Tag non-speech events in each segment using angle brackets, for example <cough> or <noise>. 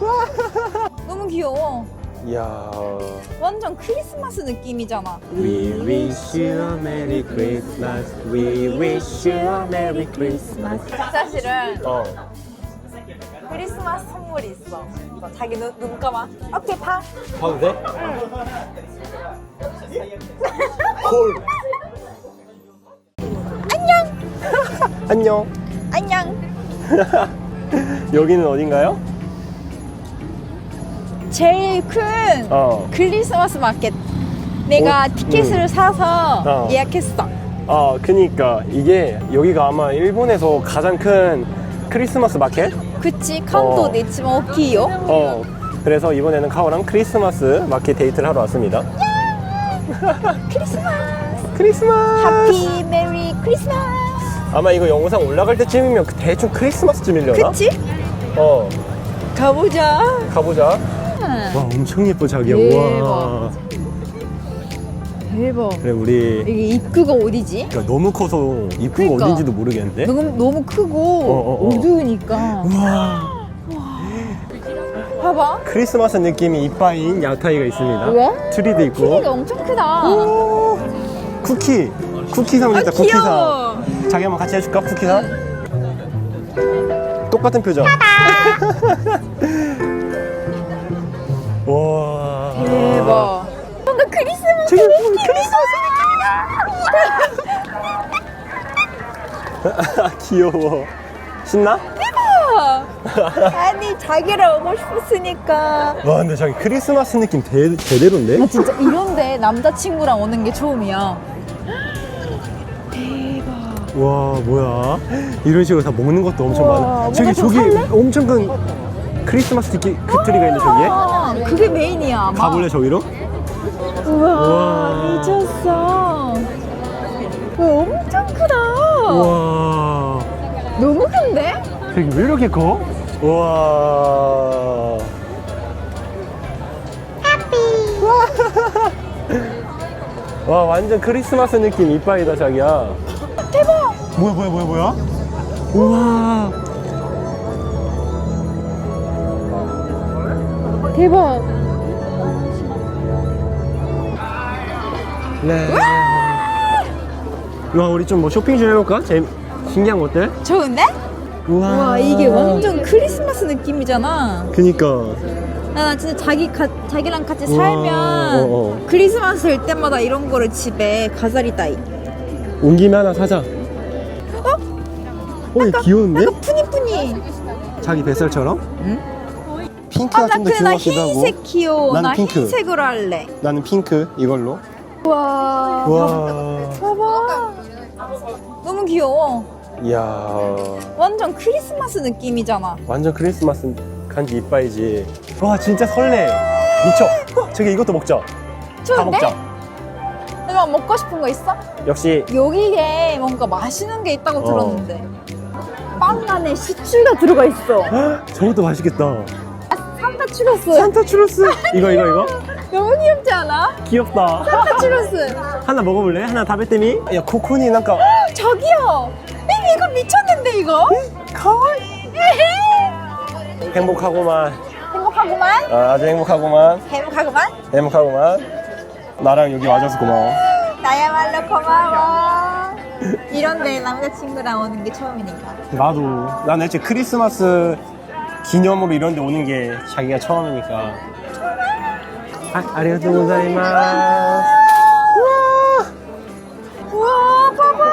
<laughs> 너무 귀여워. 이야. 완전 크리스마스 느낌이잖아. We wish you a Merry Christmas. We wish you a Merry Christmas. 사실은 어. 크리스마스 선물이 있어. 이거 자기 눈, 눈 감아. 오케이, 봐. 봐도 돼? 콜. 안녕. 안녕. 안녕. <laughs> 여기는 어딘가요? 제일 큰 어. 크리스마스 마켓. 내가 어, 티켓을 음. 사서 어. 예약했어. 아, 그니까 이게 여기가 아마 일본에서 가장 큰 크리스마스 마켓? 그치, 칸도 어. 네치마 오키요. 어. 그래서 이번에는 카오랑 크리스마스 마켓 데이트를 하러 왔습니다. 크리스마스. 크리스마스. 하피 메리 크리스마스. 아마 이거 영상 올라갈 때쯤이면 그 대충 크리스마스쯤이려나? 그치? 어. 가보자. 가보자. 와, 엄청 예뻐 자기야. 대박. 와. 대박. 그래 우리 이게 입구가 어디지? 그러니까 너무 커서 입구가 그러니까. 어딘지도 모르겠는데. 너무 너무 크고 어, 어. 어두우니까. 와. 봐봐. 크리스마스 느낌이 이빠인 야타이가 있습니다. 우와. 트리도 있고. 크기가 엄청 크다. 오. 쿠키. 쿠키상 아, 있다. 귀여워. 쿠키상. 자기 한번 같이 해줄까? 쿠키 상. 똑같은 표정. <laughs> 와. 대박. 뭔가 크리스마스 뭐 크리스마스 <laughs> 귀여워. 신나? 대박. 아니 자기를 오고 싶었으니까. 와 근데 자기 크리스마스 느낌 대, 제대로인데? 나 진짜 이런데 남자친구랑 오는 게 처음이야. 와 뭐야 이런 식으로 다 먹는 것도 엄청 우와, 많아 뭔가 저기 좀 저기 살래? 엄청 큰 크리스마스 트리, 그 트리가 있는데 저기에 아, 그게 메인이야. 아마. 가볼래 저기로? 우와, 우와. 미쳤어. 와, 엄청 크다. 우와 너무 큰데? 저기 왜 이렇게 커? 우와 <laughs> 와 완전 크리스마스 느낌 이빠이다 자기야 대박. 뭐야 뭐야 뭐야 뭐야 우와 대박. 네. 와 우리 좀 뭐 쇼핑 좀 해볼까? 재 신기한 것들? 좋은데? 우와 와, 이게 완전 크리스마스 느낌이잖아. 그니까 나, 나 진짜 자기 가, 자기랑 같이 우와, 살면 어, 어. 크리스마스 될 때마다 이런 거를 집에 가자리 따이. 온 김에 하나 사자 어? 어, 얘 귀여운데? 약간 푸니푸니. 자기 뱃살처럼? 응? 핑크가 아, 나 좀더 그래, 귀여운 나것 같기도 하고 흰색 귀여워. 나는 나 핑크. 흰색으로 할래. 나는 핑크 이걸로 와. 와 봐봐. 너무 귀여워. 이야 완전 크리스마스 느낌이잖아. 완전 크리스마스 간지 이빠이지 와 진짜 설레 미쳐 저기 이것도 먹자 다 좋은데? 먹자 내가 먹고 싶은 거 있어? 역시 여기에 뭔가 맛있는 게 있다고 어. 들었는데. 빵 안에 시추가 들어가 있어. 헉, <gasps> 저것도 맛있겠다 아, 산타 추러스. 산타 추로스 이거 이거 이거 너무 귀엽지 않아? 귀엽다 산타 추러스. <laughs> 하나 먹어볼래? 하나 다베때미? 야 코코니 뭔가 저기요. 이 이거 미쳤는데 이거? 가와이 행복하고만 행복하구만. 아, 아주 행복하고만 행복하구만. 행복하고만 나랑 여기 와줘서 고마워 나야말로 고마워. 이런데 남자친구랑 오는 게 처음이니까. 나도 난 애초에 크리스마스 기념으로 이런 데 오는 게 자기가 처음이니까 아, 아리가또 고자이마스 우와, 봐봐.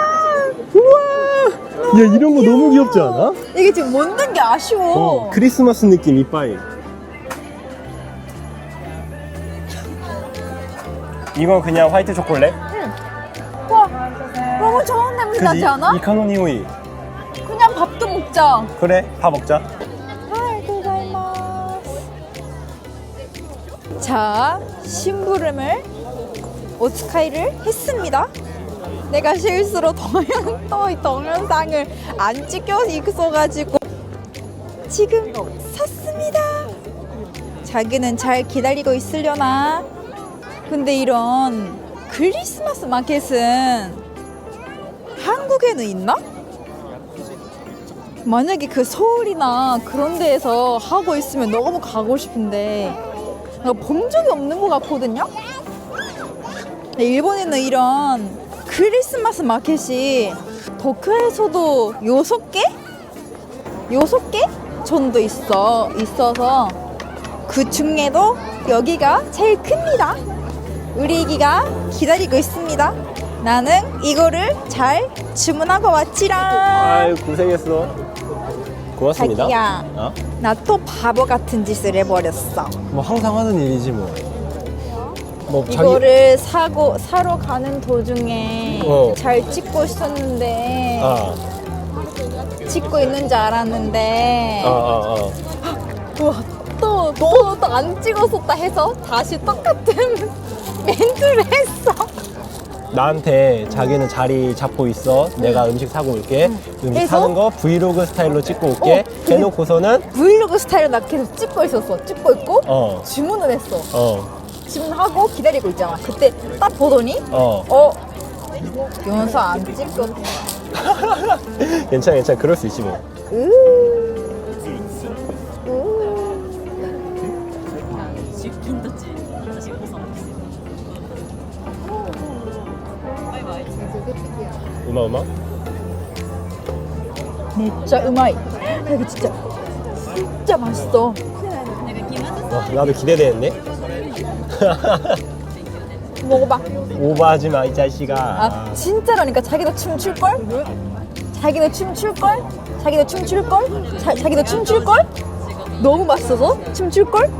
우와 야 이런 거 너무 귀엽지 않아? 이게 지금 먹는 게 아쉬워. 어 크리스마스 느낌 이빠이 이건 그냥 화이트 초콜릿? 와, 너무 좋은 냄새 나지 않아? 이카노 니오이 그냥 밥도 먹자. 그래 다 먹자 자, 심부름을 오츠카이를 했습니다. 내가 실수로 동영, 또 동영상을 안 찍혀 있어가지고 지금 샀습니다. 자기는 잘 기다리고 있으려나? 근데 이런 크리스마스 마켓은 한국에는 있나? 만약에 그 서울이나 그런 데에서 하고 있으면 너무 가고 싶은데 본 적이 없는 것 같거든요. 근데 일본에는 이런 크리스마스 마켓이 도쿄에서도 여섯 개, 여섯 개 정도 있어 있어서 그 중에도 여기가 제일 큽니다. 우리 애기가 기다리고 있습니다. 나는 이거를 잘 주문하고 왔지라. 아유 고생했어. 고맙습니다. 자기야. 어? 나 또 바보 같은 짓을 해버렸어. 뭐 항상 하는 일이지 뭐. 뭐 자기 이거를 사고 사러 가는 도중에 어. 잘 찍고 있었는데 아, 찍고 있는 줄 알았는데 아, 아, 아. 우와 또또 또안 찍었었다 해서 다시 똑같은 <laughs> 멘트를 했어. 나한테 자기는 자리 잡고 있어. 내가 음식 사고 올게. 음식 해서? 사는 거 브이로그 스타일로 찍고 올게. 어, 해놓고서는 브이로그 스타일로 나 계속 찍고 있었어. 찍고 있고 어, 주문을 했어. 어, 주문하고 기다리고 있잖아. 그때 딱 보더니 어. 어 연서 안 찍고 <laughs> 괜찮아, 괜찮아. 그럴 수 있지 뭐. 으. 으. 음악, 음악. 진짜 음아이. 이거 진짜 진짜 맛있어. 와, 나도 기대되는데? <laughs> 먹어봐. 오버하지 마, 이 자식아. 아 진짜라니까 자기도 춤출 걸? 자기도 춤출 걸? 자기도 춤출 걸? 자, 자기도 춤출 걸? 너무 맛있어서 춤출 걸? <laughs>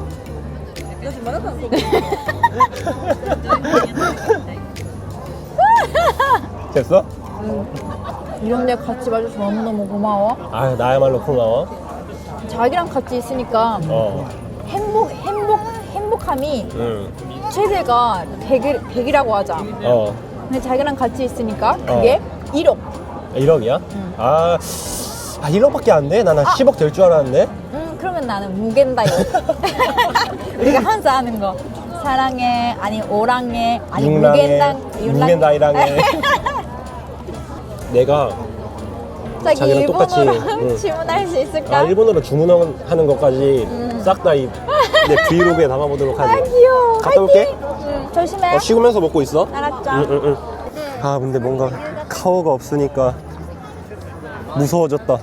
됐어? 이런 데 같이 봐줘서 너무너무 고마워. 아, 나야말로 고마워. 자기랑 같이 있으니까 어, 행복 행복 행복함이 응, 최대가 100일, 100이라고 하자. 어. 근데 자기랑 같이 있으니까 그게 1억. 1억이야? 아, 아, 1억밖에 안 돼? 나는 10억 될 줄 알았는데? 음, 그러면 나는 무겐다요. <laughs> 우리가 항상 하는 거. 사랑해, 아니 오랑해, 아니 육랑해, 무겐당, 무겐다이랑해. 내가 자기 자기랑 일본어로 똑같이, 응. 주문할 수 있을까? 아, 일본어로 주문하는 것까지 싹다 이 내 브이로그에 담아보도록 아, 하지. 귀여워. 갔다 올게. 응, 조심해. 어, 식으면서 먹고 있어? 알았죠? 응, 응, 응. 아, 근데 뭔가 카오가 없으니까 무서워졌다.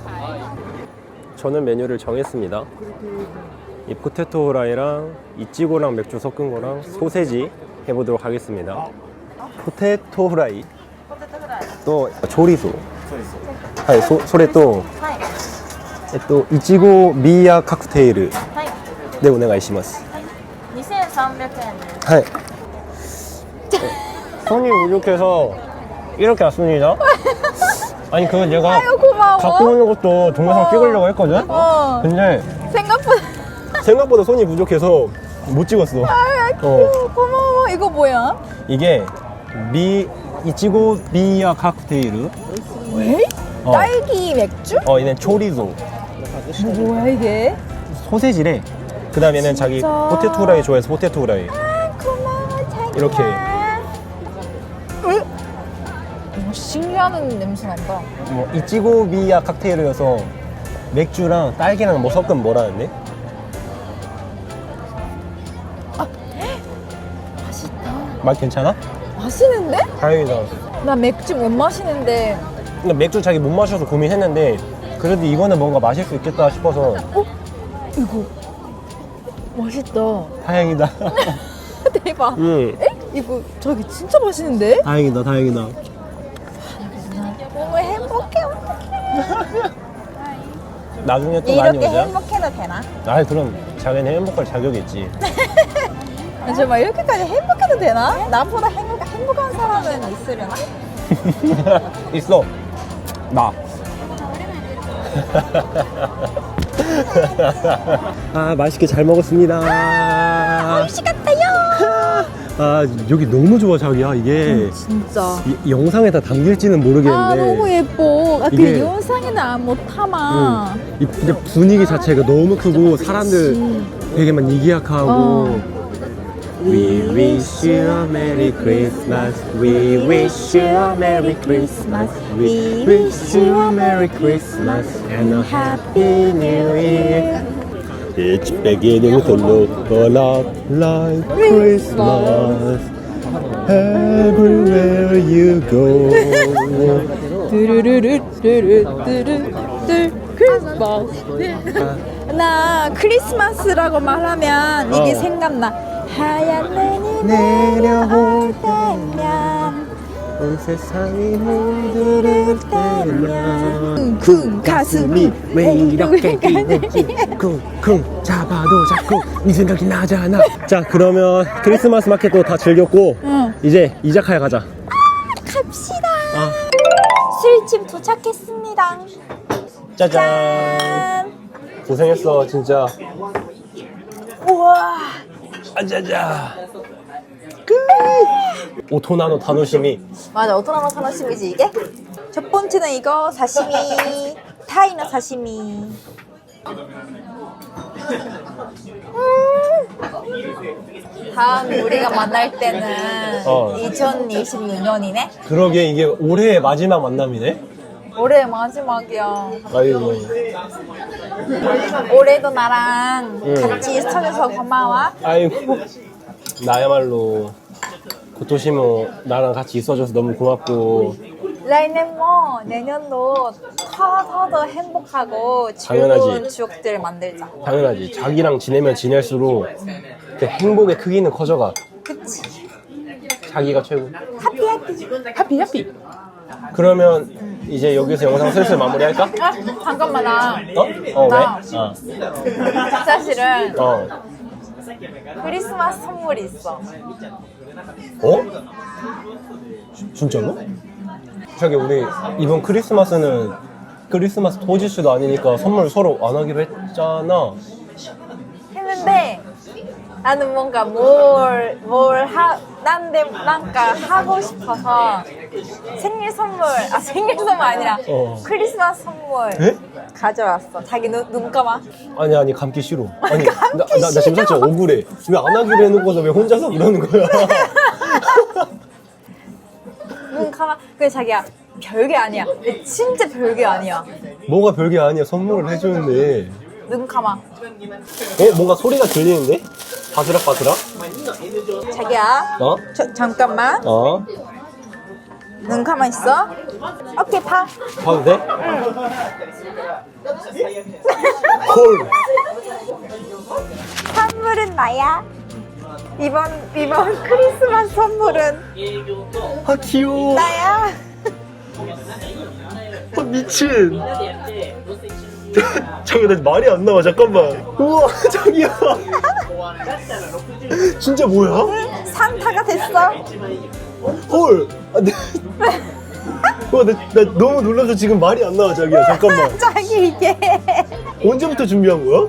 저는 메뉴를 정했습니다. 이 포테토 후라이랑 이찌고랑 맥주 섞은 거랑 소세지 해보도록 하겠습니다. 포테토 후라이. 또 조리소. はい、そそれと、はい。えっと、いちごビーヤカクテールはい。でお願いします。 2300円です。 하이. <laughs> 손이 부족해서 이렇게 왔습니다. 아니 그거 내가 아유, 고마워. 갖고 오는 것도 동영상 어. 찍으려고 했거든. 어. 근데 생각보다 생각보다 손이 부족해서 못 찍었어. 아, 어. 귀여워. 고마워. 이거 뭐야? 이게 미 이치고 비야 칵테일. 왜? 어. 딸기 맥주? 어, 얘는 초리소. 뭐야 이게? 소세지래. 그 다음에는 자기 진짜? 포테토 후라이 좋아해서 포테토 후라이. 아, 고마워 자기야. 이렇게. 으? 어, 신기한 냄새 난다. 뭐 이치고 비야 칵테일이어서 맥주랑 딸기랑 뭐 섞으면 뭐라는데? 맛있다. 맛 괜찮아? 맛있는데? 다행이다. 나 맥주 못 마시는데. 근데 맥주 자기 못 마셔서 고민했는데 그래도 이거는 뭔가 마실 수 있겠다 싶어서 어? 이거 맛있다. 다행이다. <laughs> 대박. 응. 에? 이거 저기 진짜 맛있는데? 다행이다, 다행이다. 너무 행복해. 나중에 또 많이 이렇게 오자. 행복해도 되나? 아, 그럼 자기는 행복할 자격이 있지. <laughs> 아, 정말 이렇게까지 행복해도 되나? 나보다 행복, 행복한 사람은 있으려나? <laughs> 있어. 나. <laughs> 아, 맛있게 잘 먹었습니다. 맛있 같아요. <laughs> 아, 여기 너무 좋아, 자기야. 이게 진짜. 이- 영상에 다 담길지는 모르겠는데. 아 너무 예뻐. 아, 그 이게- 영상에는 안 못하마. 응. 이 근데 분위기 자체가 너무 크고 사람들 되게 막 이기약하고 어. We wish you a Merry Christmas. We wish you a Merry Christmas. We wish you a Merry Christmas and a Happy New Year. It's beginning to look a lot like Christmas everywhere you go. 뚜루루루루루뚜루뚜 크리스마스. 나 크리스마스라고 말하면 이게 생각나. 하얀 눈이 내려올 내려올 때면 온 세상이 물들을 때면 쿵 가슴이 왜 이렇게 기분이 쿵쿵 잡아도 자꾸 네 생각이 나잖아. 자 그러면 크리스마스 마켓도 다 즐겼고 응. 이제 이자카야 가자. 갑시다. 아. 술집 도착했습니다. 짜잔. 짠. 고생했어 진짜. 우와 아자자 오토나노 타노시미. 맞아 오토나노 사노심이지 이게? 첫 번째는 이거 사시미. 타이の사시미. 음. 다음 우리가 만날 때는 어. 2026년이네? 그러게 이게 올해의 마지막 만남이네 올해 마지막이야. 아이고. 올해도 나랑 응. 같이 있어줘서 고마워. 아이고. 나야말로 고토시모 나랑 같이 있어줘서 너무 고맙고. 내년 뭐 내년도 더더더 행복하고 당연하지. 즐거운 추억들 만들자. 당연하지. 자기랑 지내면 지낼수록 그 행복의 크기는 커져가. 그치. 자기가 최고. 하피 하피 하피 하피 그러면 이제 여기서 영상 슬슬 마무리할까? 아, 잠깐만 나 어? 어 나. 왜? 어. 사실은 어. 크리스마스 선물이 있어 어? 지- 진짜로? 저기 우리 이번 크리스마스는 크리스마스 토지수도 아니니까 선물 서로 안 하기로 했잖아 했는데 나는 뭔가 뭘 뭘 하 난데 뭔가 하고 싶어서 생일 선물 아 생일 선물 아니라 어. 크리스마스 선물 에? 가져왔어. 자기 눈, 눈 감아. 아니 아니 감기 싫어. 아니 <laughs> 나, 나, 나 지금 살짝 억울해. 왜 안 하기로 해놓고서 왜 혼자서 그러는 거야? <laughs> 눈 감아. 그래 자기야 별게 아니야. 진짜 별게 아니야. 뭐가 별게 아니야. 선물을 해주는데 눈 감아 어? 뭔가 소리가 들리는데? 바스락 바스락? 자기야 어? 저, 잠깐만 어? 눈 감아 있어 오케이 봐 봐도 돼? 헐 선물은 나야 이번 이번 크리스마스 선물은 아 귀여워 나야 아, 미친 <laughs> 잠깐 나 말이 안 나와 잠깐만. 우와 <laughs> 자기야 진짜 뭐야? 산타가 됐어? 헐. 아, 내, 와, 나, 나 너무 놀라서 지금 말이 안 나와 자기야 잠깐만. <laughs> 자기 이게. 언제부터 준비한 거야?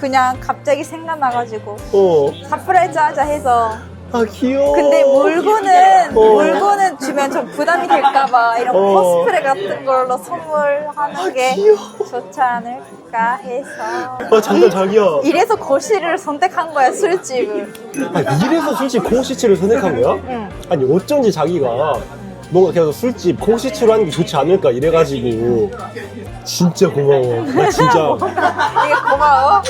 그냥 갑자기 생각나가지고. 어. 사프라이즈 하자 해서 아 귀여워 근데 물건은 어. 물건은 주면 좀 부담이 될까봐 이런 어. 코스프레 같은 걸로 선물하는 아, 게 귀여워. 좋지 않을까 해서 아 잠깐 자기야 이래서 거실을 선택한 거야 술집을 아, 이래서 술집 콩시치를 선택한 거야? 응. 아니 어쩐지 자기가 뭔가 계속 술집 콩시치로 하는 게 좋지 않을까 이래가지고 진짜 고마워 나 진짜 <laughs> 이게 고마워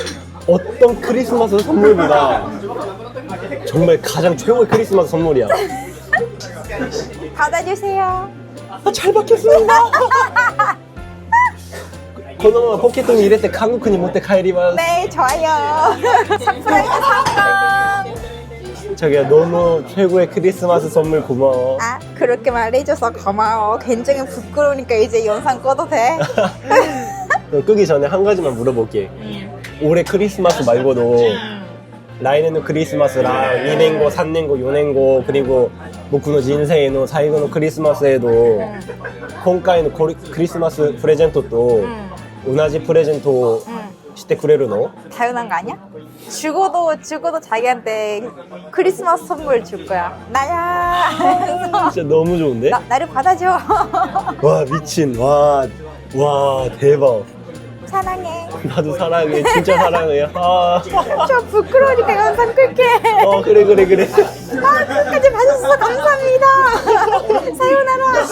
어떤 크리스마스 선물보다 정말 가장 최고의 크리스마스 선물이야. 받아주세요. 아, 잘 받겠습니다. 코노마 포켓몬 이랬 때 한국인이 못해 카이리만. 네, 좋아요. 사프라이즈 성공. 저기야, 너무 최고의 크리스마스 선물 고마워. 아, 그렇게 말해줘서 고마워. 굉장히 부끄러우니까 이제 영상 꺼도 돼. <laughs> 끄기 전에 한 가지만 물어볼게. 음. 올해 크리스마스 말고도 라이네노 크리스마스랑 2년고, 3년고, 4년고 그리고僕の人生の最後のクリスマスへの今回のコリクリスマスプレゼントと同じプレゼントをしてくれるの 당연한 거 아니야? 죽어도 죽어도 자기한테 크리스마스 선물 줄 거야 나야 <laughs> 진짜 너무 좋은데? 나, 나를 받아줘 와 미친 와, 와 대박 사랑해. 나도 사랑해. 진짜 사랑해. 아, 저 부끄러우니까 영상 끌게. 어 그래 그래 그래. 아, 끝까지 봐주셔서 감사합니다. <laughs> 사요나라.